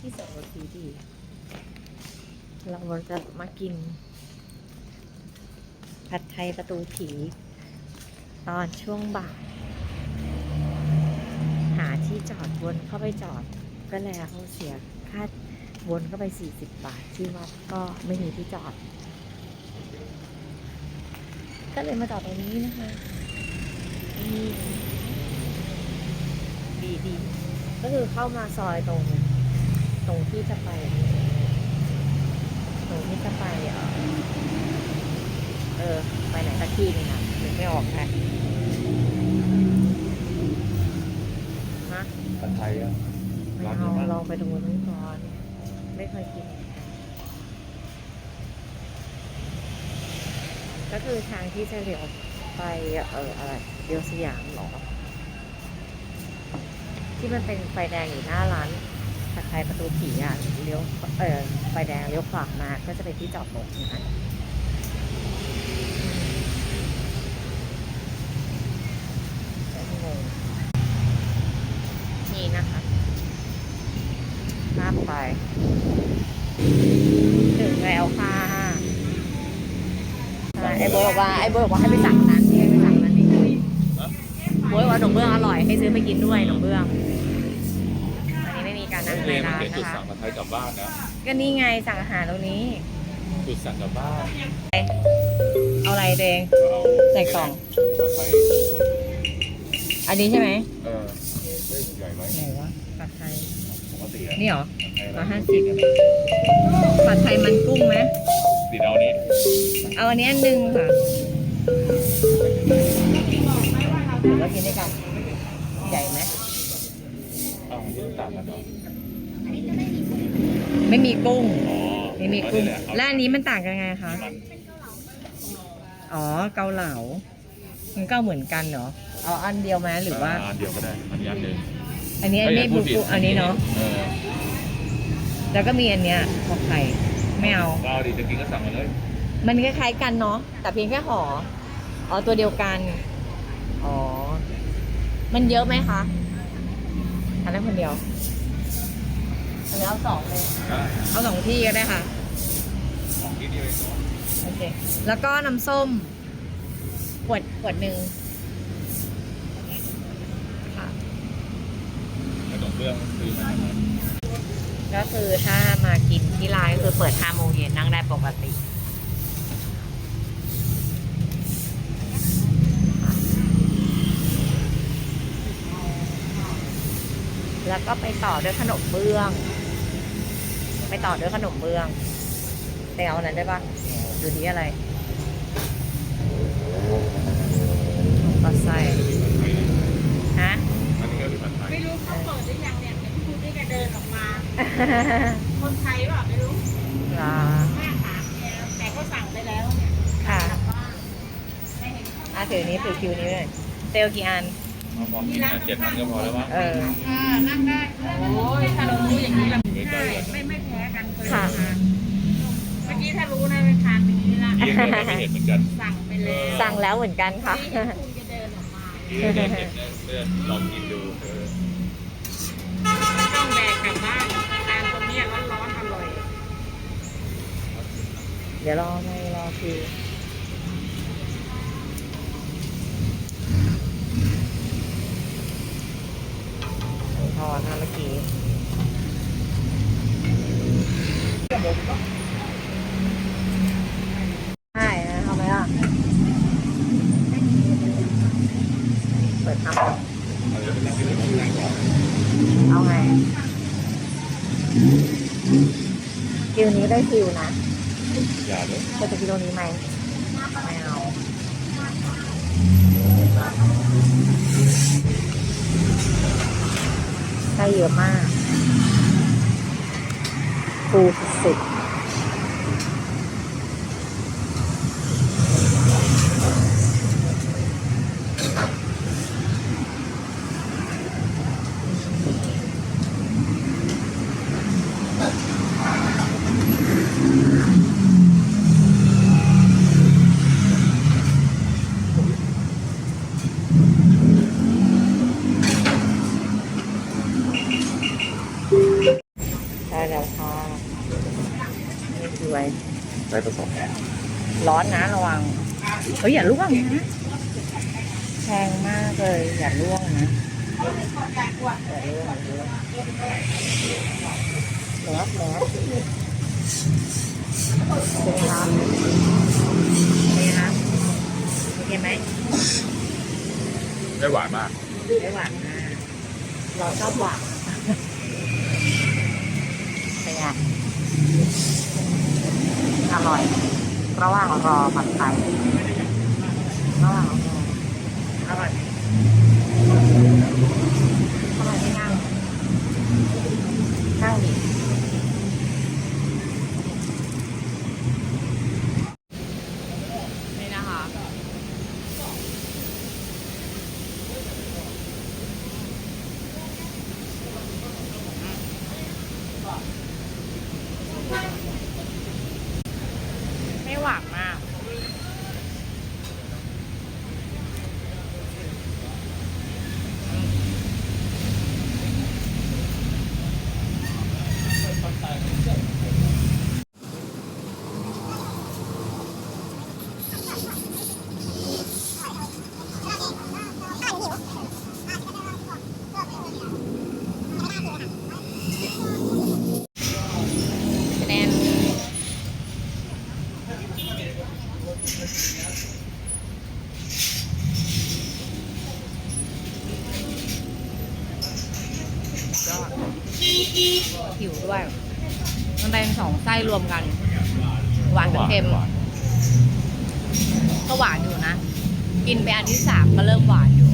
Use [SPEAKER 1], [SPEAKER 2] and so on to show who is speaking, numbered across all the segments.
[SPEAKER 1] ที่สองรสดีดีเราจะมากิน ผัดไทยประตูผี ตอนช่วงบ่ายหาที่จอดวนเข้าไปจอด ก็แล้วเสียค่าวนเข้าไป 40 บาท ที่วัดก็ไม่มีที่จอด ก็เลยมาจอดตรงนี้นะคะนี่ดีดีก็คือเข้ามาซอยตรง รงที่จะไปตรงที่จะไปเอ่อเออไปไหนสักที่หนึงอะนึกไม่ออกค่ะฮะ
[SPEAKER 2] ผัดไทยอะ
[SPEAKER 1] ไม่
[SPEAKER 2] ร้าน
[SPEAKER 1] เอา
[SPEAKER 2] นี้มั้ย
[SPEAKER 1] ลองไปตรงนู้นก่อน ไม่เคยกินเหมือนกันก็คือทางที่จะเลี้ยวไปเอออะไรเลี้ยวสยามเหรอ ที่มันเป็นไฟแดงอยู่หน้าร้าน ผัดไทยประตูผีอะเลี้ยวเออไฟแดงเลี้ยวขวามาก็จะเป็นที่จอดรถนะแต่งงนี่นะคะข้ามไป ถึงแล้วค่ะไอ้โบบอกว่าไอ้โบบอกว่าให้ไปสั่งนั้นให้ไปสั่งนั้นนี่โบทบอกว่าหนมเบื้องอร่อยให้ซื้อไปกินด้วยหนมเบื้อง อันนี้ไม่มีการนั่งใน
[SPEAKER 2] เฮ้ยมัน
[SPEAKER 1] ร้าน
[SPEAKER 2] เป็นจุด
[SPEAKER 1] นะคะ
[SPEAKER 2] สั่งผัดไทยกลับบ้านนะ
[SPEAKER 1] ก็นี่ไงสั่งอาหารตรงนี้
[SPEAKER 2] จุดสั่งกลับบ้าน
[SPEAKER 1] เอาอะไรเดง
[SPEAKER 2] ก็เอา
[SPEAKER 1] ใส่กล่อง
[SPEAKER 2] ผัดไทย
[SPEAKER 1] อันนี้ใช่ไหม
[SPEAKER 2] เออเฮ้ยใหญ่ไหม
[SPEAKER 1] ไหนวะผัดไทย
[SPEAKER 2] ปกติอะ
[SPEAKER 1] นี่เหรอ
[SPEAKER 2] ผัดไทย
[SPEAKER 1] ร้อยห้าสิบ ผัดไทยมันกุ้งไหม
[SPEAKER 2] ติดเอาอันนี้
[SPEAKER 1] เอาอันนี้อันหนึ่งค่ะหรือว่ากินด้วยกัน ไม่มีกุ้ง
[SPEAKER 2] อ๋อ
[SPEAKER 1] ไม่มีกุ้ง
[SPEAKER 2] แล้
[SPEAKER 1] แล้ววอันนี้มันต่างกันไงคะ
[SPEAKER 2] มัน
[SPEAKER 1] อ๋อเกาเหลามันก็เหมือนกันเหรอเอาอันเดียวไหมหรือว่า
[SPEAKER 2] นเดียวก็ได้อันนี้อันหนึ่ง
[SPEAKER 1] อันนี้อันนี้
[SPEAKER 2] เย
[SPEAKER 1] บุ
[SPEAKER 2] พูดผิด
[SPEAKER 1] กุอันนี้เนาะ
[SPEAKER 2] เออ
[SPEAKER 1] แล้วก็มีอันเนี้ยของไข่ไม่เอา
[SPEAKER 2] ก็เอาดิจะกินก็สั่งมาเลย
[SPEAKER 1] มันคล้ายๆกันเนาะ แต่เพียงแค่ห่อ อ๋อตัวเดียวกัน อ๋อ มันเยอะไหมคะ อันนั้นคนเดียว อันนี้เอาสองเลย
[SPEAKER 2] ได้
[SPEAKER 1] เอาสองที่ก็ได้ค่ะ
[SPEAKER 2] ของที่เดียวเองเนาะ
[SPEAKER 1] โอเคแล้วก็น้ำส้มขวดขวดหนึ่งค่ะ
[SPEAKER 2] ขนมเบื้องซื้อมาจากไหน
[SPEAKER 1] ก็คือถ้ามากินที่ร้านก็คือเปิด5โมงเย็นนั่งได้ปกติแล้วก็ไปต่อด้วยขนมเบื้อง ไปต่อด้วยขนมเบื้องไปเอาอันนั้นได้ปะดูที่อะไรก็ใส่ฮะ
[SPEAKER 2] อันนี้ก็คือผัดไทย
[SPEAKER 3] ไม่รู้เขาเปิดหรือยังเนี่ยเห็นคุณนี่แกเดินออกมา คนไทยเปล่าไม่รู้
[SPEAKER 1] เหรอ
[SPEAKER 3] แม่ถามแกแต่ก็สั่งไปแล้วเนี่ย
[SPEAKER 1] ค่ะ
[SPEAKER 3] กลับบ้านไม่เห็นเขา
[SPEAKER 1] อะถือนี้ถือคิวนี้เลยเซลลกี่อัน
[SPEAKER 2] เอา พร้อมกินอะเจ็ดอันก็พอแล้วมั้ง
[SPEAKER 1] เออ
[SPEAKER 3] อ่านั่งได้โอ้ยถ้าเรารู้อย่างนี้เรา
[SPEAKER 2] ไม่ไกล
[SPEAKER 3] ได้
[SPEAKER 2] กัน
[SPEAKER 3] ไม่ไม่แพ้กันเคย
[SPEAKER 1] ค่ะ
[SPEAKER 3] ทานเมื่อกี้ถ้ารู้นะไปทานอย่างนี้ละ
[SPEAKER 2] เยี่ยงเลยไม่เห็นเหมือนกัน
[SPEAKER 3] สั่งไปแล้ว
[SPEAKER 1] สั่งแล้วเหมือนกันค่ะ
[SPEAKER 3] นี่เห็นคุณจะเดินออกมา
[SPEAKER 2] เยี่ยงเลยเห็นเนี่ยเลือดลองกินดูเออ
[SPEAKER 3] ต้องแบกกลับบ้านทานตรงเนี้ยร้อนๆอร่อย
[SPEAKER 1] เดี๋ยวรอไม่รอคิวทอดนะเมื่อกี้ใช่นะทำไมล่ะ เปิดทำ
[SPEAKER 2] เอาเดี๋ยวไปนั่งกินข้างในก่อน
[SPEAKER 1] เอาไงคิวนี้ได้คิวนะ
[SPEAKER 2] อย่าเลย
[SPEAKER 1] เธอจะกินตรงนี้ไหมไม่เอาใช่เยอะมากฟูสุดๆใช่ ร้อนนะระวัง เฮ้ยอย่าล่วงนะแพงมากเลย อย่าล่วงนะอย่าล่วงอย่าล่วงแมสแมสเป็นไงคะเป็นไงคะโอเคไหม
[SPEAKER 2] ไม่หวานมาก
[SPEAKER 1] ไม่หวานมากเราชอบหวานเป็นไงอร่อยระหว่างรอผัดไทย ระหว่างรออร่อยไหมอร่อยไม่นั่งนั่งดินี่นะคะ ไม่หวานมาก แนนก็หิวด้วย มันเป็น สองไส้รวมกัน หวานกับเค็ม ก็หวานอยู่นะ กินไปอันที่สามก็เริ่มหวานอยู่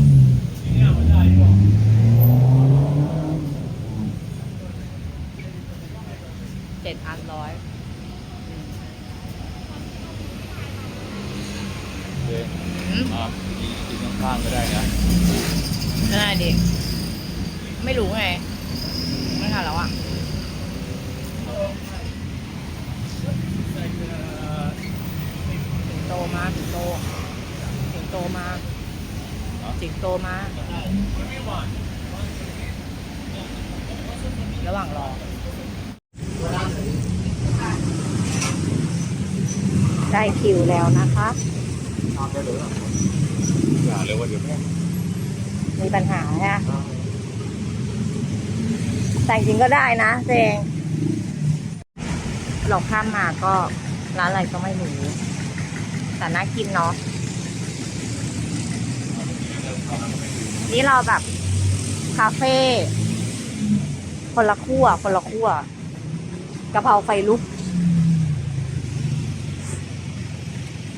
[SPEAKER 1] เจ็ดอันร้อย
[SPEAKER 2] เจ๊
[SPEAKER 1] อืม
[SPEAKER 2] อะกินข้างๆก็ได้นะ
[SPEAKER 1] นั่นแหละดิไม่รู้ไง ไม่ทันแล้วอะสิงโต มาสิงโตสิงโตมาสิงโตมา ระหว่างรอ ได้คิวแล้วนะคะ
[SPEAKER 2] อย่าเลยว่าเดี๋ยวแม่
[SPEAKER 1] มีปัญหาฮะแต่จริงก็ได้นะเจงเราข้ามมาก็ร้านอะไรก็ไม่รู้ แต่น่ากินเนาะนี่เราแบบ คาเฟ่คนละขั้วคนละขั้วกะเพราไฟลุก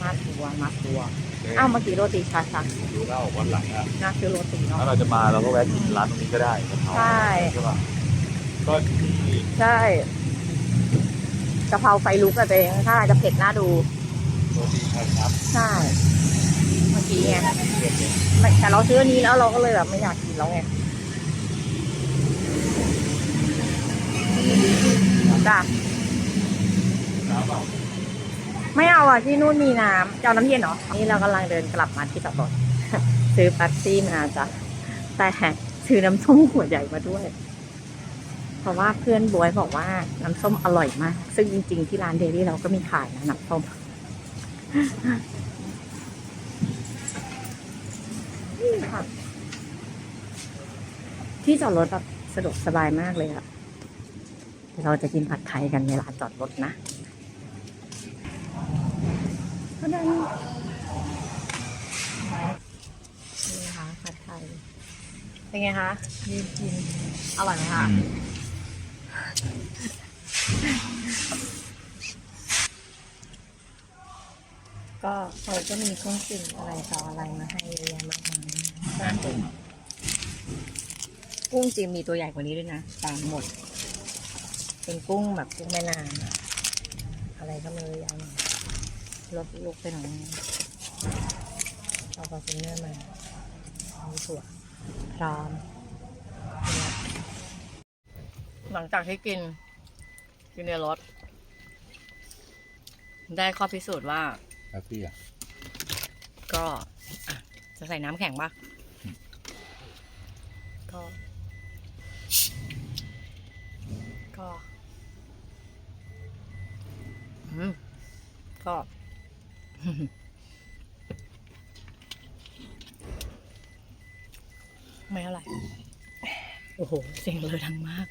[SPEAKER 1] มาตัวมาตัวอ้าวเมื่อกี้โรตีชาชัก
[SPEAKER 2] ดูเล่าวันหลังอะ
[SPEAKER 1] น่าคือโรตีเนาะ
[SPEAKER 2] ถ้าเราจะมาเราก็แวะกินร้านตรงนี้ก็ได้กะเพรา
[SPEAKER 1] ใช่
[SPEAKER 2] ใช่ป่ะก็ที่
[SPEAKER 1] ใช่กะเพราไฟลุกอะตัวเองถ้าจะเผ็ดน่าดู ใช่เมื่อกี้ไงไม่แต่เราซื้ออันนี้แล้วเราก็เลยแบบไม่อยากกินแล้วไงจ้ะ
[SPEAKER 2] น้ำเปล่า
[SPEAKER 1] ไม่เอาอะที่นู่นมีน้ำจะเอาน้ำเย็นเหรอ นี่เรากำลังเดินกลับมาที่จอดรถซื้อแป๊บซี่มาจ้ะแต่ซื้อน้ำส้มขวดใหญ่มาด้วย เพราะว่าเพื่อนบวยบอกว่าน้ำส้มอร่อยมาก ซึ่งจริง ๆ ที่ร้านเดลี่เราก็มีขายนะน้ำส้ม ที่จอดรถแบบสะดวกสบายมากเลยอะเดี๋ยวเราจะกินผัดไทยกันในร้านจอดรถนะก็ได้นี่นะคะผัดไทย เป็นไงคะยืนกิน อร่อยไหมคะ ก็เขาก็มีเครื่องปรุงอะไรต่ออะไรมาให้เยอะแยะมากมายกุ้งกุ้งจริงมีตัวใหญ่กว่านี้ด้วยนะตามหมด เป็นกุ้งแบบกุ้งแม่น้ำอะอะไรก็ไม่รู้ยาวหน่อยลดลุกไปหน่อยนึงเอาฟอร์จูเนอร์มามีถั่วพร้อม หลังจากที่กินกินในรถ ได้ข้อพิสูจน์ว่า
[SPEAKER 2] แล้วพี่อะ
[SPEAKER 1] ก็อะจะใส่น้ำแข็งปะก็ ก็ อืม ก็ ไม่เท่าไหร่ โอ้โห เสียงเลยดังมาก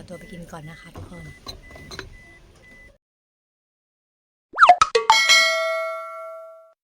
[SPEAKER 1] ขอตัวไปกินก่อนนะคะทุกคน